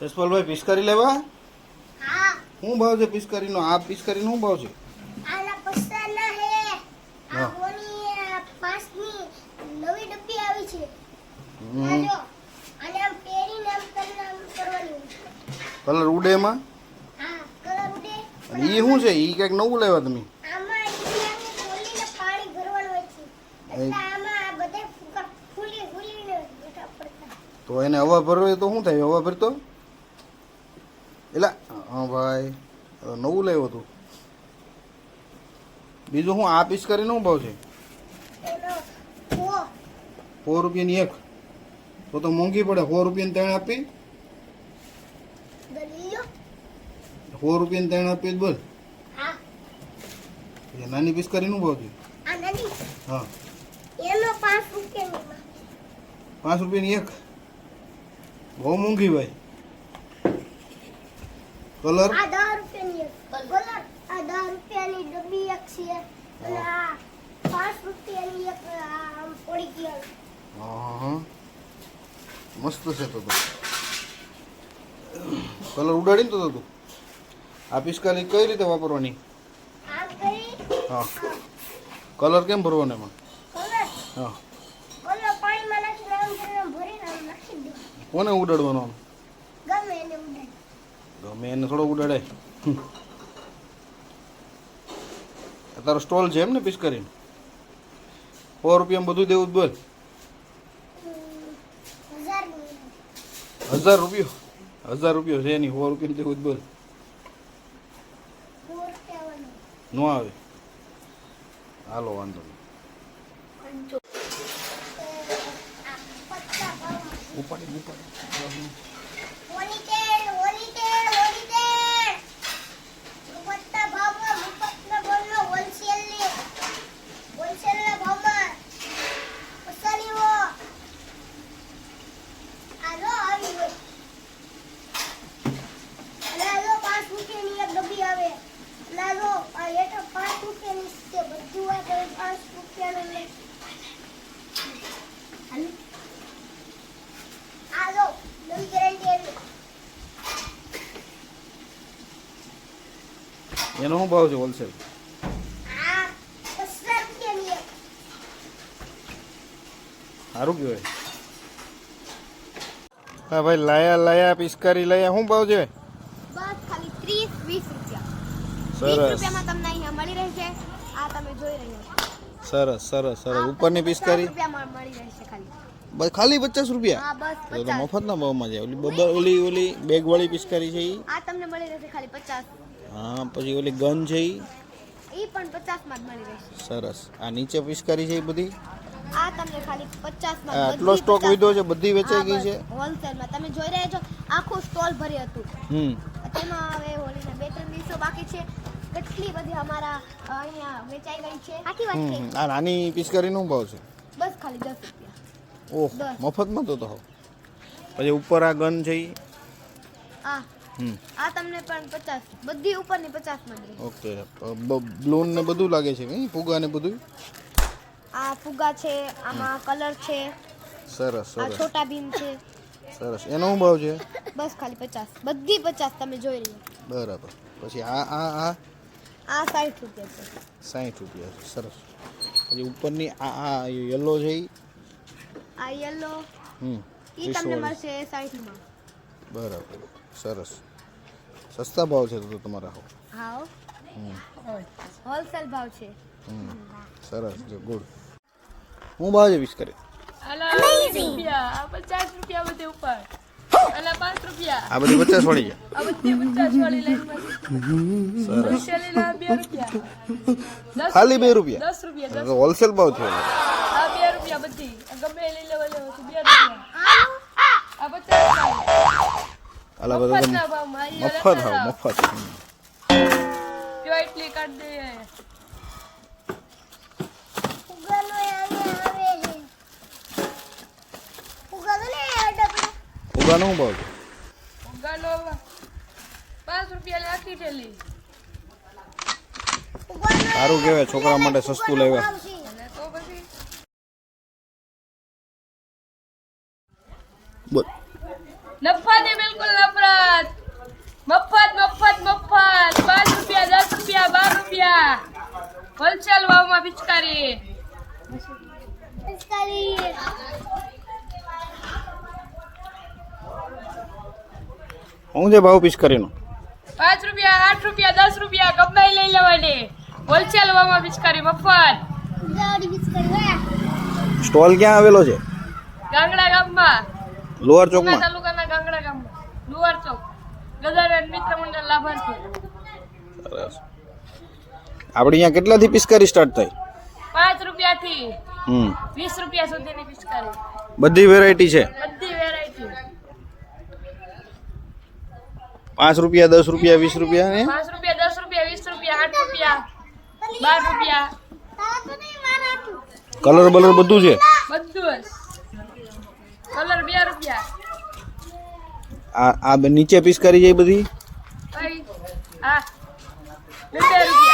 જસપાલભાઈ પિસ્કારી લેવા? શું ભાવ છે પિસ્કારીનો આ પિસ્કારીનો શું ભાવ છે? કલર ઉડે એમાં? એ શું છે? એ કંઈક નવું લેવા તમે? તો એને હવા ભરવે તો શું થાય? હવા ભરતો? એલા હા ભાઈ નવું લેવું હતું. બીજું શું આ પીસ કરીને શું ભાવ છે? સો રૂપિયાની એક. તો તો મોંઘી પડે સો રૂપિયાની ત્રણ આપી. સો રૂપિયાની ત્રણ આપી બોલ. હા એ નાની પિસ્કારીનું ભાવ છે? આ નદી હા. પાંચ રૂપિયાની એક. બહુ મોંઘી ભાઈ. કલર આ દસ રૂપિયાની એક. કલર આ દસ રૂપિયાની ડબ્બી એક છે. અને આ પાંચ રૂપિયાની એક આમ પડી ગઈ હા હા. મસ્ત છે તો તો. કલર ઉડાડીને તો તો આ પિસ્કારી કઈ રીતે વાપરવાની? હા. કલર કેમ ભરવાનો એમાં? હા. કોને ઉડાડવાનો આમ? ગમે એને થોડો ઉડાડે. તારો સ્ટોલ છે એમ ને પિસ્કારી સો રૂપિયામાં બધું દેવું જ બોલ. હજાર રૂપિયો. હજાર રૂપિયો? છે નહીં સો રૂપિયા દેવું જ બોલ. ન આવે. હાલો વાંધો નહીં. ઉપાડી ઉપાડી ઓલી તેલ ઓલી તેલ ઓલી તેલ મુફતના ભાવમાં મુફતના બોલનો હોલસેલની હોલસેલના ભાવમાં પસારીઓ આ લો આવી હોય અને આ લો પાંચ રૂપિયાની એક ડબ્બી આવે અને આ લો આ હેઠળ પાંચ રૂપિયાની છે બધું આ તો પાંચ રૂપિયાનું લે હાલે. આ લો નવી ગેરંટી આવી એનો શું ભાવ છે હોલસેલ સારું કહેવાય. હા ભાઈ લાયા લાયા પિસ્કારી લાયા શું ભાવ છે? સરસ. રૂપિયામાં તમને અહીંયા મળી રહેશે. આ તમે જોઈ રહ્યા છો. સરસ સરસ સરસ. ઉપરની પિસ્કારી રૂપિયામાં મળી રહેશે ખાલી. બસ ખાલી પચાસ રૂપિયા? તો તો પચાસ. મફતના ભાવમાં છે ઓલી બબર ઓલી ઓલી બેગ વાળી પિસ્કારી છે એ આ તમને મળી રહેશે ખાલી પચાસ. હા પછી ઓલી ગન છે ઈ? એ પણ 50 માં મળી રહેશે. સરસ. આ નીચે પિસ્કારી છે એ બધી? આ તમને ખાલી 50 માં આટલો સ્ટોક વિધો છે બધી વેચાઈ ગઈ છે? હોલસેલમાં. તમે જોઈ રહ્યા છો આખું સ્ટોલ ભરી હતું. હમ. તેમાં હવે હોળીના બે ત્રણ દિવસો બાકી છે. કેટલી બધી અમારા અહીંયા વેચાઈ ગઈ છે. આખી વાત છે. આ નાની પિસ્કારીનો ભાવ છે. બસ ખાલી 10 રૂપિયા. ઓહ. મફતમાં તો તો હોવ. પછી ઉપર આ ગન છે આ આ તમને પણ પચાસ બધી ઉપરની પચાસ મળી ઓકે બ્લૂન ને બધું લાગે છે કઈ? ફુગા ને બધું આ ફુગા છે આમાં કલર છે સરસ આ સરસ. છોટા ભીમ છે. સરસ. એનો શું ભાવ છે? બસ ખાલી પચાસ. બધી પચાસ તમે જોઈ લો. બરાબર. પછી આ આ આ? આ સાઠ રૂપિયા છે. સાઠ રૂપિયા છે. સરસ. પછી ઉપરની આ આ યલો છે આ યલો હમ. ઈ તમને. મળશે સાઠમાં બરાબર. સરસ. સસ્તા ભાવ છે તો તમારા હો હા હોલસેલ ભાવ છે. સરસ જો ગુડ. હું ભાવ જ વીસ કરે. રૂપિયા. પચાસ રૂપિયા બધે ઉપર. અલા પાંચ રૂપિયા. આ બધી પચાસ વાળી છે. આ બધી પચાસ વાળી લાઈનમાં સરસ. શેલીના બે રૂપિયા. દસ ખાલી બે રૂપિયા. હોલસેલ ભાવ છે બે રૂપિયા બધી. ગમે લઈ લેવા લેવા બે રૂપિયા. આ પચાસ રૂપિયા બધા ભાવમાં મફત હાવ મફત એટલી કાઢ દે ફુગાનો એ અહીંયા આવે છે. ફુગાનો ને આ ડબ્બી ફુગાનો શું ભાવ છે? પાંચ રૂપિયા આખી ઠેલી સારું કહેવાય છોકરા માટે સસ્તું લેવા બોલ. નફા દે બિલકુલ નફરત મામા પિચકારી પિચકારી શું છે ભાવ પિચકારીનો પાંચ રૂપિયા આઠ રૂપિયા દસ રૂપિયા ગમે લઈ લેવાની. હોલસેલ મામા પિચકારી મફત. સ્ટોલ ક્યાં આવેલો છે? ગાંગડા ગામમાં. લોઅર ચોકમાં? તાલુકાના ગાંગડા ગામમાં. લોઅર ચોક. ગદારેન મિત્ર મંડળ લાભાર્થી. સરસ. આપણે અહીંયા કેટલાથી પિચકારી સ્ટાર્ટ થાય પાંચ રૂપિયાથી. હમ. વીસ રૂપિયા સુધીની પિચકારી બધી વેરાયટી છે? બધી વેરાયટી પાંચ રૂપિયા દસ રૂપિયા વીસ રૂપિયા ને પાંચ રૂપિયા દસ રૂપિયા વીસ રૂપિયા આઠ રૂપિયા બાર રૂપિયા. કલર બલર બધું છે? બધું કલર બે રૂપિયા. આ આ બે નીચે પીસ કરી જાય બધી? આ બે રૂપિયા.